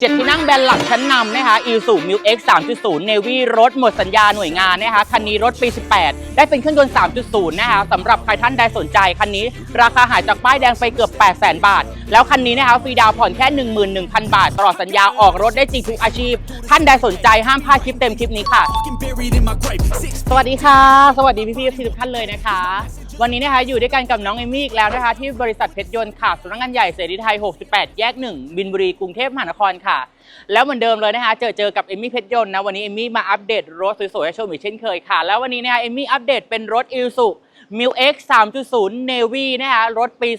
เจ็ดที่นั่งแบรนด์หลักชั้นนำนะคะ i s u m i l X 3.0 Navy รถหมดสัญญาหน่วยงานนะคะ คันนี้รถปี 18 ได้เป็นเครื่องยนต์ 3.0 นะคะสำหรับใครท่านใดสนใจ คันนี้ราคาหายจากป้ายแดงไปเกือบ 800,000 บาท แล้วคันนี้นะคะฟรีดาวน์ผ่อนแค่ 11,000 บาท ตลอดสัญญาออกรถได้จริงทุกอาชีพ ท่านใดสนใจห้ามพลาดคลิปเต็มคลิปนี้ค่ะ buried in my grave. Six สวัสดีค่ะ สวัสดีพี่ๆทุกท่านเลยนะคะ วันนี้นะคะอยู่ด้วยกันกับน้องเอมี่อีกแล้วนะคะที่บริษัทเพชรยนต์ค่ะสำนักงานใหญ่เสรีไทย 68 แยก 1 บินบุรีกรุงเทพมหานครค่ะ แล้วเหมือนเดิมเลยนะคะเจอเจอกับเอมี่เพชรยนต์นะวันนี้เอมี่มาอัปเดตรถสวยๆให้ชมอีกเช่นเคยค่ะ แล้ววันนี้นะคะเอมี่อัปเดตเป็นรถอิ s u m i l X 3.0 Navy นะคะรถปี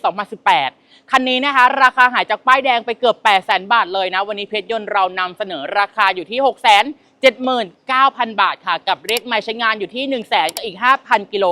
2018 คันนี้นะคะราคาหายจากป้ายแดงไปเกือบ 800,000บาทเลยนะ วันนี้เพชรยนต์เรานำเสนอราคาอยู่ที่6 7 9 0 0 0 บาทค่ะ กับเลขไมล์ใช้งานอยู่ที่ 1 0 0 0 0 0กับอีก 5,000 กิโล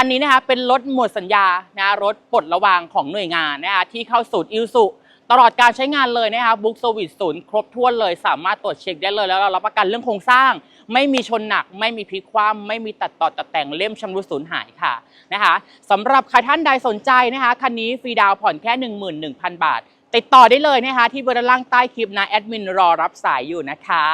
คันนี้นะคะเป็นรถหมดสัญญานะรถปลดระวางของหน่วยงานนะคะที่เข้าศูนย์อิลสุตลอดการใช้งานเลยนะคะบุ๊กสวิตศูนย์ครบถ้วนเลย สามารถตรวจเช็คได้เลยแล้วเรารับประกันเรื่องโครงสร้าง ไม่มีชนหนัก ไม่มีพลิกคว่ำไม่มีตัดต่อตัดแต่งเล่มชำรุดสูญหายค่ะนะคะสำหรับใครท่านใดสนใจนะคะคันนี้ฟรีดาวผ่อนแค่ 11,000 บาท ติดต่อได้เลยนะคะที่เบอร์ด้านล่างใต้คลิปนะแอดมินรอรับสายอยู่นะคะ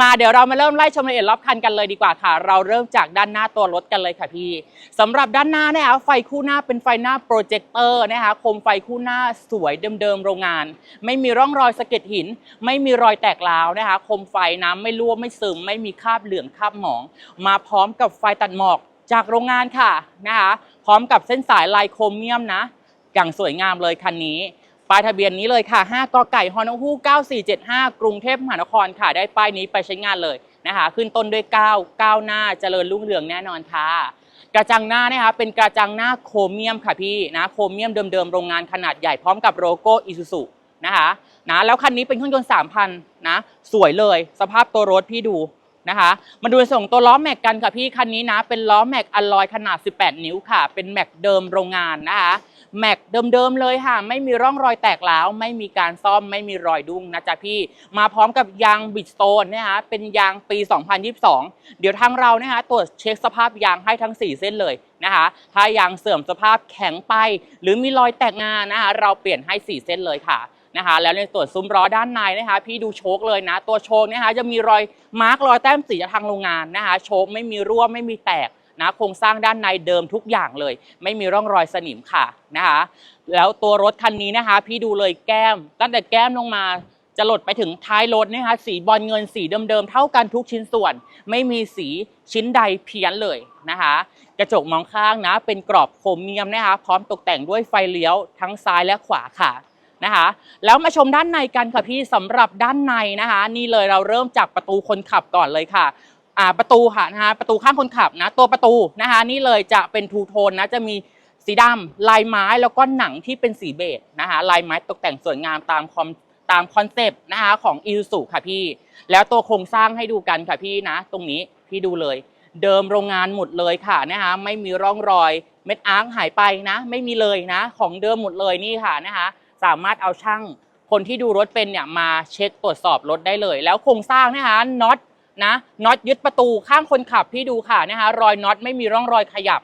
มาเดี๋ยวเรามาเริ่มไล่ชมรายละเอียดรอบคันกันเลยดีกว่าค่ะ เราเริ่มจากด้านหน้าตัวรถกันเลยค่ะพี่สำหรับด้านหน้านะคะไฟคู่หน้าเป็นไฟหน้าโปรเจคเตอร์นะคะโคมไฟคู่หน้าสวยเดิมๆโรงงาน ไม่มีร่องรอยสะเก็ดหิน ไม่มีรอยแตกร้าวนะคะโคมไฟน้ำไม่รั่วไม่ซึม ไม่มีคราบเหลืองคราบหมอง มาพร้อมกับไฟตัดหมอกจากโรงงานค่ะนะคะพร้อมกับเส้นสายลายโครเมียมนะอย่างสวยงามเลยคันนี้ ป้ายทะเบียนนี้เลยค่ะ 5กไก่ฮอนฮู้9475 กรุงเทพมหานครค่ะ ได้ป้ายนี้ไปใช้งานเลยนะคะ ขึ้นต้นด้วย9ก้าวหน้าเจริญรุ่งเรืองแน่นอนค่ะ กระจังหน้านะคะเป็นกระจังหน้าโครเมียมค่ะพี่นะโครเมียมเดิมๆโรงงานขนาดใหญ่พร้อมกับโลโก้อิซูซุนะคะนะแล้วคันนี้เป็นเครื่องยนต์3,000นะสวยเลย สภาพตัวรถพี่ดู นะคะ มาดูส่งตัวล้อแม็กกันค่ะพี่คันนี้นะ เป็นล้อแม็กอลลอยขนาด 18 นิ้วค่ะ เป็นแม็กเดิมโรงงานนะคะแม็กเดิมๆเลยค่ะ ไม่มีร่องรอยแตกร้าวไม่มีการซ่อมไม่มีรอยดุ้งนะจ๊ะพี่ มาพร้อมกับยางบิดสโตนนะคะเป็นยางปี 2022 เดี๋ยวทางเรานะคะตรวจเช็คสภาพยางให้ทั้ง 4 เส้นเลยนะคะ ถ้ายางเสื่อมสภาพแข็งไป หรือมีรอยแตกงานนะคะเราเปลี่ยนให้ 4 เส้นเลยค่ะ นะคะ แล้วในส่วนซุ้มล้อด้านในนะคะ พี่ดูโชคเลยนะ ตัวโชคนะคะจะมีรอยมาร์กรอยแต้มสีจากทางโรงงานนะคะ โชคไม่มีรั่วไม่มีแตกนะโครงสร้างด้านในเดิมทุกอย่างเลย ไม่มีร่องรอยสนิมค่ะนะคะ แล้วตัวรถคันนี้นะคะ พี่ดูเลยแก้ม ตั้งแต่แก้มลงมาจะหลดไปถึงท้ายรถนะคะสีบอลเงินสีเดิมๆเท่ากันทุกชิ้นส่วน ไม่มีสีชิ้นใดเพี้ยนเลยนะคะ กระจกมองข้างนะ เป็นกรอบโครเมียมนะคะ พร้อมตกแต่งด้วยไฟเลี้ยวทั้งซ้ายและขวาค่ะ นะคะ แล้วมาชมด้านในกันค่ะพี่สำหรับด้านในนะคะ นี่เลยเราเริ่มจากประตูคนขับก่อนเลยค่ะอ่าประตูค่ะนะคะประตูข้างคนขับนะตัวประตูนะคะ นี่เลยจะเป็นทูโทนนะจะมีสีดำลายไม้แล้วก็หนังที่เป็นสีเบจนะคะลายไม้ตกแต่งสวยงามตามคอมตามคอนเซปต์นะคะของอิ u สุค่ะพี่ แล้วตัวโครงสร้างให้ดูกันค่ะพี่นะ ตรงนี้พี่ดูเลย เดิมโรงงานหมดเลยค่ะนะคะไม่มีร่องรอยเม็ดอาร์คหายไปนะ ไม่มีเลยนะ ของเดิมหมดเลยนี่ค่ะนะคะ สามารถเอาช่างคนที่ดูรถเป็นเนี่ยมาเช็คตรวจสอบรถได้เลย แล้วโครงสร้างนะคะน็อตนะน็อตยึดประตูข้างคนขับพี่ดูค่ะนะคะรอยน็อตไม่มีร่องรอยขยับ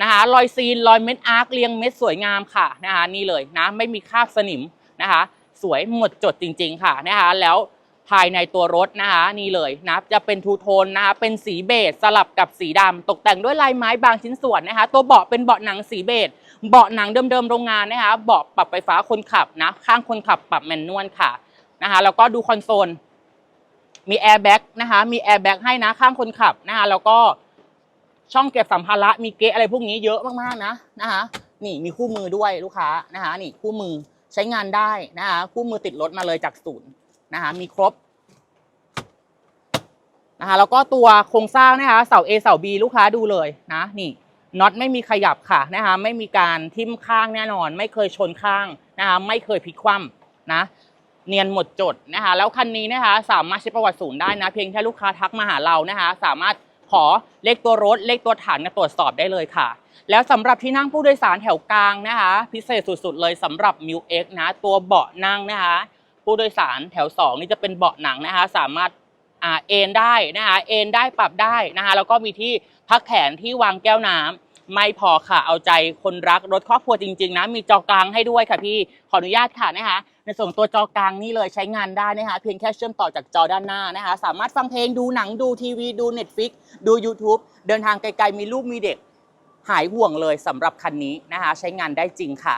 นะคะรอยซีนรอยเม็ดอาร์คเรียงเม็ดสวยงามค่ะนะคะนี่เลยนะไม่มีคราบสนิมนะคะ สวยหมดจดจริง ๆ ค่ะนะคะแล้วภายในตัวรถนะคะนี่เลยนะจะเป็นทูโทนนะคะเป็นสีเบจสลับกับสีดำตกแต่งด้วยลายไม้บางชิ้นส่วนนะคะ ตัวเบาะเป็นเบาะหนังสีเบจ เบาะหนังเดิมๆโรงงานนะคะเบาะปรับไฟฟ้าคนขับนะ ข้างคนขับปรับแมนนวลค่ะนะคะแล้วก็ดูคอนโซลมีแอร์แบ็กนะคะมีแอร์แบ็กให้นะข้างคนขับนะคะแล้วก็ช่องเก็บสัมภาระมีเกะอะไรพวกนี้เยอะมากๆนะนะคะนี่มีคู่มือด้วยลูกค้านะคะนี่คู่มือใช้งานได้นะคะคู่มือติดรถมาเลยจากศูนย์นะคะมีครบนะคะแล้วก็ตัวโครงสร้างนะคะเสา A เสา B ลูกค้าดูเลยนะนี่ น็อตไม่มีขยับค่ะนะคะไม่มีการทิ่มข้างแน่นอน ไม่เคยชนข้างนะคะไม่เคยพลิกคว่ำนะเนียนหมดจดนะคะแล้วคันนี้นะคะสามารถใช้ประวัติศูนย์ได้นะ เพียงแค่ลูกค้าทักมาหาเรานะคะ สามารถขอเลขตัวรถเลขตัวถังมาตรวจสอบได้เลยค่ะ แล้วสำหรับที่นั่งผู้โดยสารแถวกลางนะคะ พิเศษสุดๆเลยสำหรับ m ิ X นะตัวเบาะนั่งนะคะ ผู้โดยสารแถว 2 นี่จะเป็นเบาะหนังนะคะ สามารถ อ่าเอนได้นะคะเอนได้ปรับได้นะคะแล้วก็มีที่พักแขนที่วางแก้วน้ไม่พอค่ะเอาใจคนรักรถครอบครัวจริงๆนะมีจอกลางให้ด้วยค่ะพี่ขออนุญาตค่ะนะคะในส่วนตัวจอกลางนี่เลยใช้งานได้นะคะเพียงแค่เชื่อมต่อจากจอด้านหน้านะคะสามารถฟังเพลงดูหนังดูทีวีดู Netflix ดู YouTube เดินทางไกลๆมีลูกมีเด็กหายห่วงเลยสำหรับคันนี้นะคะใช้งานได้จริงค่ะ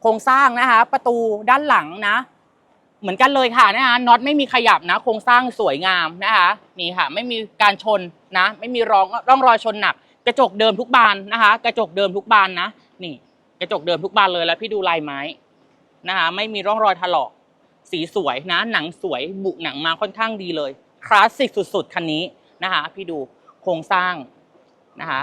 โครงสร้างนะคะประตูด้านหลังนะ เหมือนกันเลยค่ะนะคะน็อตไม่มีขยับนะ โครงสร้างสวยงามนะคะนี่ค่ะ ไม่มีการชนนะ ไม่มีรองร่องรอยชนหนัก กระจกเดิมทุกบานนะคะ กระจกเดิมทุกบานนะนี่ กระจกเดิมทุกบานเลยแล้วพี่ดูลายไม้นะคะ ไม่มีร่องรอยถลอกสีสวยนะ หนังสวยบุหนังมาค่อนข้างดีเลยคลาสสิกสุดๆคันนี้นะคะ พี่ดูโครงสร้างนะคะ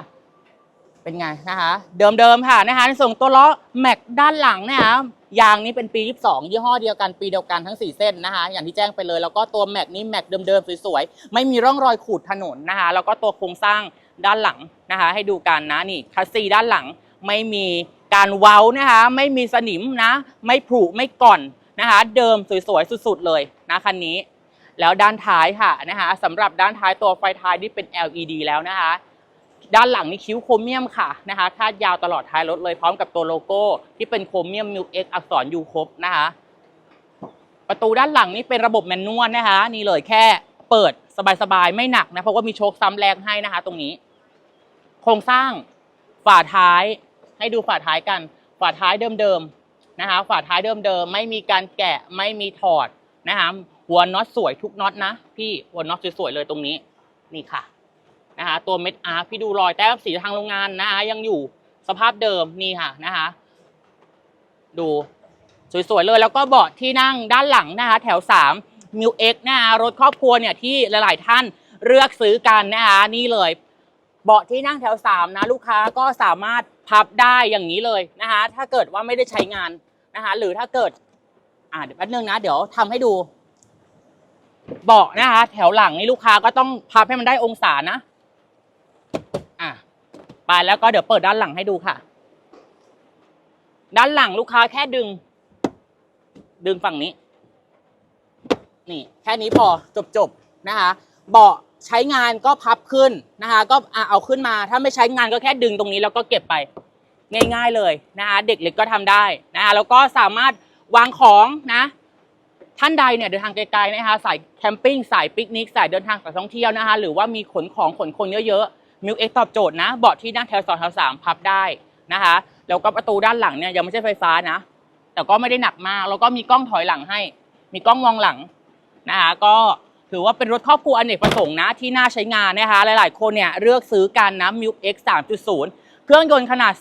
เป็นไงนะคะ เดิมๆค่ะนะคะในส่วนของตัวล้อแม็กด้านหลังนะคะ ยางนี้เป็นปี 22 ยี่ห้อเดียวกันปีเดียวกันทั้ง 4 เส้นนะคะ อย่างที่แจ้งไปเลย แล้วก็ตัวแม็กนี้แม็กเดิมๆ สวยๆ ไม่มีร่องรอยขูดถนนนะคะ แล้วก็ตัวโครงสร้างด้านหลังนะคะ ให้ดูกันนะนี่คัสซีด้านหลังไม่มีการเว้านะคะ ไม่มีสนิมนะ ไม่ผุไม่ก่อนนะคะ เดิมสวยๆ สุดๆ เลยนะคันนี้ แล้วด้านท้ายค่ะนะคะสำหรับด้านท้ายตัวไฟท้ายนี่เป็น LED แล้วนะคะ ด้านหลังนี่คิ้วโครเมียมค่ะนะคะคาดยาวตลอดท้ายรถเลยพร้อมกับตัวโลโก้ที่เป็นโครเมียมมิวเอ็กอักษรยูครบนะคะ ประตูด้านหลังนี่เป็นระบบแมนนวลนะคะ นี่เลยแค่เปิดสบายๆ ไม่หนักนะ เพราะว่ามีโชคซ้ำแรงให้นะคะ ตรงนี้ โครงสร้างฝาท้ายให้ดูฝาท้ายกัน ฝาท้ายเดิมๆนะคะ ฝาท้ายเดิมๆไม่มีการแกะไม่มีถอดนะคะหัวน็อตสวยทุกน็อตนะพี่หัวน็อตสวยๆเลยตรงนี้ นี่ค่ะ นะคะตัวเม็ดอาร์พี่ดูรอยแต้มสีทางโรงงานนะคะยังอยู่สภาพเดิมนี่ค่ะนะคะดูสวยๆเลยแล้วก็เบาะที่นั่งด้านหลังนะคะแถว3มิวเอ็กนะคะรถครอบครัวเนี่ยที่หลายๆท่านเลือกซื้อกันนะคะนี่เลย เบาะที่นั่งแถว3นะลูกค้าก็สามารถพับได้อย่างนี้เลยนะคะถ้าเกิดว่าไม่ได้ใช้งานนะคะหรือถ้าเกิดอ่าเดี๋ยวแป๊บนึงนะ เดี๋ยวทำให้ดู เบาะนะคะ แถวหลังนี่ลูกค้าก็ต้องพับให้มันได้องศานะ ไปแล้วก็เดี๋ยวเปิดด้านหลังให้ดูค่ะ ด้านหลังลูกค้าแค่ดึง ดึงฝั่งนี้ นี่แค่นี้พอจบจบๆนะคะเบาะใช้งานก็พับขึ้นนะคะก็เอาขึ้นมาถ้าไม่ใช้งานก็แค่ดึงตรงนี้แล้วก็เก็บไป ง่ายๆเลยนะคะเด็กเล็กก็ทำได้นะคะแล้วก็สามารถวางของนะ ท่านใดเนี่ยเดินทางไกลๆนะคะสายแคมปิ้งสายปิกนิกสายเดินทางสายท่องเที่ยวนะคะหรือว่ามีขนของขนคนเยอะๆ มิวเอ็กตอบโจทย์นะเบาะที่นั่งแถวสองแถวสามพับได้นะคะแล้วก็ประตูด้านหลังเนี่ยยังไม่ใช่ไฟฟ้านะ แต่ก็ไม่ได้หนักมาก แล้วก็มีกล้องถอยหลังให้ มีกล้องมองหลังนะคะก็ถือว่าเป็นรถครอบครัวอเนกประสงค์นะที่น่าใช้งานนะคะ หลาย ๆ คนเนี่ยเลือกซื้อกันนะมิวเอ็กสามจุดศูนย์เครื่องยนต์ขนาด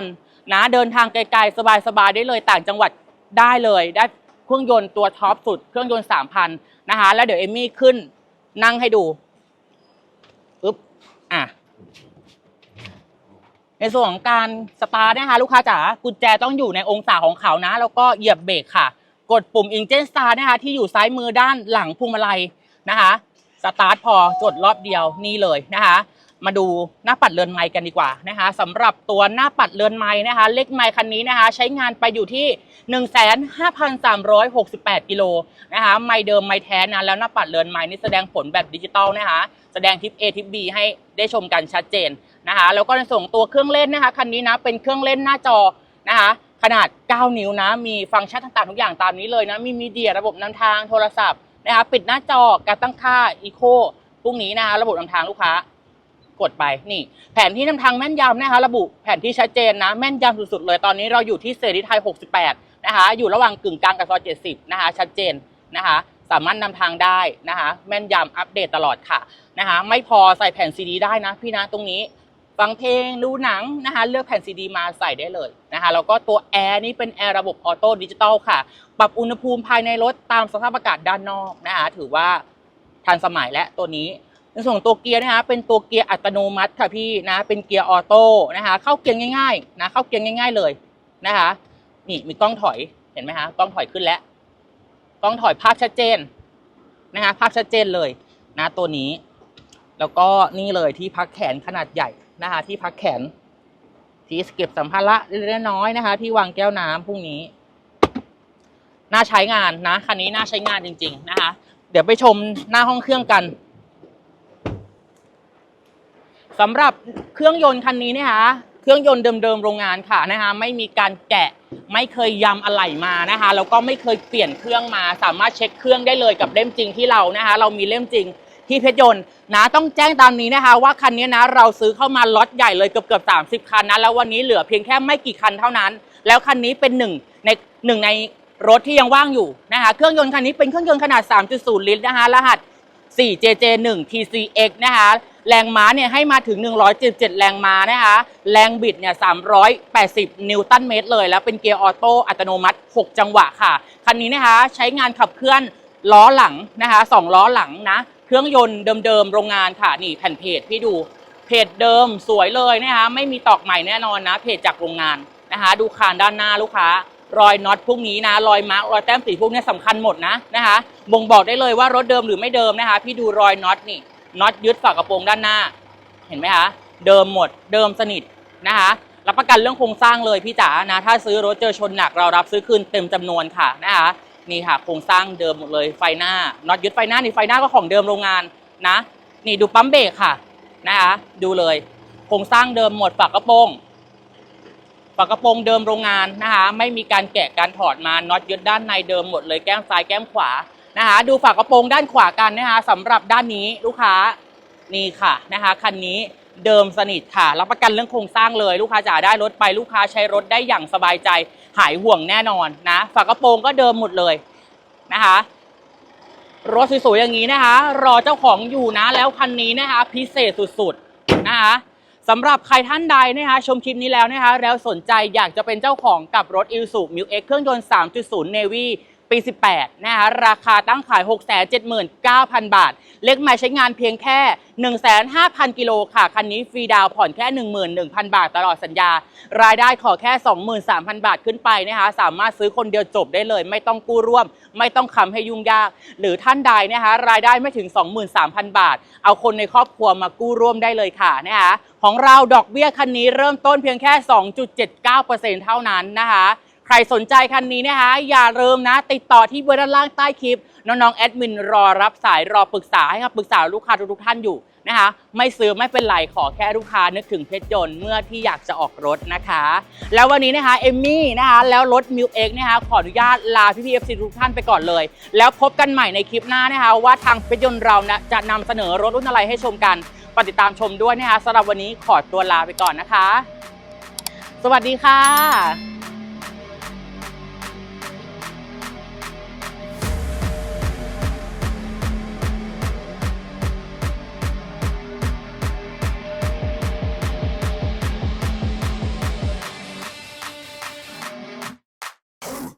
3,000 นะ เดินทางไกลๆ สบายๆ ได้เลยต่างจังหวัดได้เลย ได้เครื่องยนต์ตัวท็อปสุด เครื่องยนต์สามพันนะคะ แล้วเดี๋ยวเอมมี่ขึ้นนั่งให้ดูอึ๊บอะ ในส่วนของการสตาร์ทนะคะลูกค้าจ๋ากุญแจต้องอยู่ในองศาของเขานะ แล้วก็เหยียบเบรกค่ะ กดปุ่ม Engine Start นะคะที่อยู่ซ้ายมือด้านหลังพวงมาลัยนะคะสตาร์ทพอจดรอบเดียวนี่เลยนะคะ มาดูหน้าปัดเรือนไม้กันดีกว่านะคะสำหรับตัวหน้าปัดเรือนไม้นะคะ เลขไม้คันนี้นะคะ ใช้งานไปอยู่ที่ 15,368กิโลนะคะไม้เดิมไม้แท้นะแล้วหน้าปัดเรือนไม้นี่แสดงผลแบบดิจิตอลนะคะ แสดงทิป A ทิป B ให้ได้ชมกันชัดเจนนะคะแล้วก็ในส่วนของตัวเครื่องเล่นนะคะคันนี้นะเป็นเครื่องเล่นหน้าจอนะคะขนาด 9 นิ้วนะ มีฟังก์ชันต่างๆ ทุกอย่างตามนี้เลยนะ มีมีเดียระบบนำทางโทรศัพท์นะคะปิดหน้าจอการตั้งค่าอีโคพวกนี้นะคะระบบนำทางลูกค้า กดไปนี่ แผนที่นำทางแม่นยำนะคะ ระบุแผนที่ชัดเจนนะ แม่นยำสุดๆเลยตอนนี้เราอยู่ที่เสรีไทย 68 นะคะ อยู่ระหว่างกึ่งกลางกับซอย70 นะคะ ชัดเจนนะคะ สามารถนำทางได้นะคะ แม่นยำอัปเดตตลอดค่ะนะคะ ไม่พอใส่แผ่นซีดีได้นะพี่นะตรงนี้ฟังเพลงดูหนังนะคะเลือกแผ่นซีดีมาใส่ได้เลยนะคะแล้วก็ตัวแอร์นี่เป็นแอร์ระบบออโต้ดิจิตอลค่ะ ปรับอุณหภูมิภายในรถตามสภาพอากาศด้านนอกนะคะถือว่าทันสมัยและตัวนี้ ในส่วนของตัวเกียร์นะคะ เป็นตัวเกียร์อัตโนมัติค่ะพี่นะ เป็นเกียร์ออโต้นะคะ เข้าเกียร์ง่ายๆนะ เข้าเกียร์ง่าย ๆเลยนะคะ นี่มีกล้องถอย เห็นไหมคะกล้องถอยขึ้นแล้ว กล้องถอยภาพชัดเจนนะคะ ภาพชัดเจนเลยนะตัวนี้ แล้วก็นี่เลยที่พักแขนขนาดใหญ่นะคะ ที่พักแขน ที่เก็บสัมภาระเล็กๆน้อยๆนะคะ ที่วางแก้วน้ำพวกนี้ น่าใช้งานนะ คันนี้น่าใช้งานจริง ๆ นะคะ เดี๋ยวไปชมหน้าห้องเครื่องกัน สำหรับเครื่องยนต์คันนี้นะคะเครื่องยนต์เดิมๆโรงงานค่ะนะคะไม่มีการแกะไม่เคยยำอะไหล่มานะคะแล้วก็ไม่เคยเปลี่ยนเครื่องมา สามารถเช็คเครื่องได้เลยกับเล่มจริงที่เรานะคะ เรามีเล่มจริงที่เพชรยนต์นะต้องแจ้งตามนี้นะคะ ว่าคันนี้นะเราซื้อเข้ามาล็อตใหญ่เลยเกือบเกือบสามสิบคันนะแล้ววันนี้เหลือเพียงแค่ไม่กี่คันเท่านั้น แล้วคันนี้เป็นหนึ่งในหนึ่งในรถที่ยังว่างอยู่นะคะเครื่องยนต์คันนี้เป็นเครื่องยนต์ขนาด 3.0 ลิตรนะคะรหัส 4JJ1 TCX นะคะ แรงม้าเนี่ยให้มาถึง 177 แรงม้านะคะ แรงบิดเนี่ย 380 นิวตันเมตรเลย แล้วเป็นเกียร์ออโต้อัตโนมัติ 6 จังหวะค่ะ คันนี้นะคะใช้งานขับเคลื่อนล้อหลังนะคะ2ล้อหลังนะ เครื่องยนต์เดิมๆ โรงงานค่ะ นี่แผ่นเพจพี่ดู เพจเดิมสวยเลยนะคะไม่มีตอกใหม่แน่นอนนะ เพจจากโรงงานนะคะ ดูคานด้านหน้าลูกค้ารอยน็อตพวกนี้นะ รอยมาร์กรอยแต้มสีพวกนี้สำคัญหมดนะนะคะ บ่งบอกได้เลยว่ารถเดิมหรือไม่เดิมนะคะ พี่ดูรอยน็อตนี่ น็อตยึดฝากระโปรงด้านหน้า เห็นไหมคะ เดิมหมด เดิมสนิทนะคะรับประกันเรื่องโครงสร้างเลยพี่จ๋านะ ถ้าซื้อรถเจอชนหนักเรารับซื้อคืนเต็มจำนวนค่ะนะคะนี่ค่ะโครงสร้างเดิมหมดเลยไฟหน้าน็อตยึดไฟหน้านี่ไฟหน้าก็ของเดิมโรงงานนะ นี่ดูปั๊มเบรกค่ะนะคะดูเลยโครงสร้างเดิมหมดฝากระโปรงฝากระโปรงเดิมโรงงานนะคะไม่มีการแกะการถอดมาน็อตยึดด้านในเดิมหมดเลยแก้มซ้ายแก้มขวา นะคะดูฝากระโปรงด้านขวากันนะคะสำหรับด้านนี้ลูกค้านี่ค่ะนะคะคันนี้เดิมสนิทค่ะ รับประกันเรื่องโครงสร้างเลยลูกค้าจ๋าได้รถไปลูกค้าใช้รถได้อย่างสบายใจหายห่วงแน่นอนนะ ฝากระโปรงก็เดิมหมดเลยนะคะรถสวยๆอย่างนี้นะคะ รอเจ้าของอยู่นะ แล้วคันนี้นะคะ พิเศษสุดๆนะคะสำหรับใครท่านใดนะคะ ชมคลิปนี้แล้วนะคะ แล้วสนใจอยากจะเป็นเจ้าของกับรถ i l s u m i l X เครื่องยนต์ 3.0 Navy ปี 18 นะคะราคาตั้งขาย 679,000 บาท เล็กมาใช้งานเพียงแค่ 15,000 กิโลค่ะ คันนี้ฟรีดาวผ่อนแค่ 11,000 บาทตลอดสัญญา รายได้ขอแค่ 23,000 บาทขึ้นไปนะคะสามารถซื้อคนเดียวจบได้เลย ไม่ต้องกู้ร่วม ไม่ต้องคำให้ยุ่งยาก หรือท่านใดนะคะรายได้ไม่ถึง 23,000 บาท เอาคนในครอบครัวมากู้ร่วมได้เลยค่ะนะคะของเราดอกเบี้ยคันนี้เริ่มต้นเพียงแค่ 2.79%เท่านั้นนะคะ ใครสนใจคันนี้นะคะ อย่าลืมนะ ติดต่อที่เบอร์ด้านล่างใต้คลิป น้องๆแอดมินรอรับสายรอปรึกษาให้คำปรึกษาลูกค้าทุกๆท่านอยู่นะคะ ไม่ซื้อไม่เป็นไรขอแค่ลูกค้านึกถึงเพชรยนต์เมื่อที่อยากจะออกรถนะคะ แล้ววันนี้นะคะเอมมี่นะคะแล้วรถมิวเอ็กนะคะขออนุญาตลาพี่พีเอฟซีทุกท่านไปก่อนเลย แล้วพบกันใหม่ในคลิปหน้านะคะ ว่าทางเพชรยนต์เรานะจะนำเสนอรถรุ่นอะไรให้ชมกันฝากติดตามชมด้วยนะคะสำหรับวันนี้ขอตัวลาไปก่อนนะคะ สวัสดีค่ะ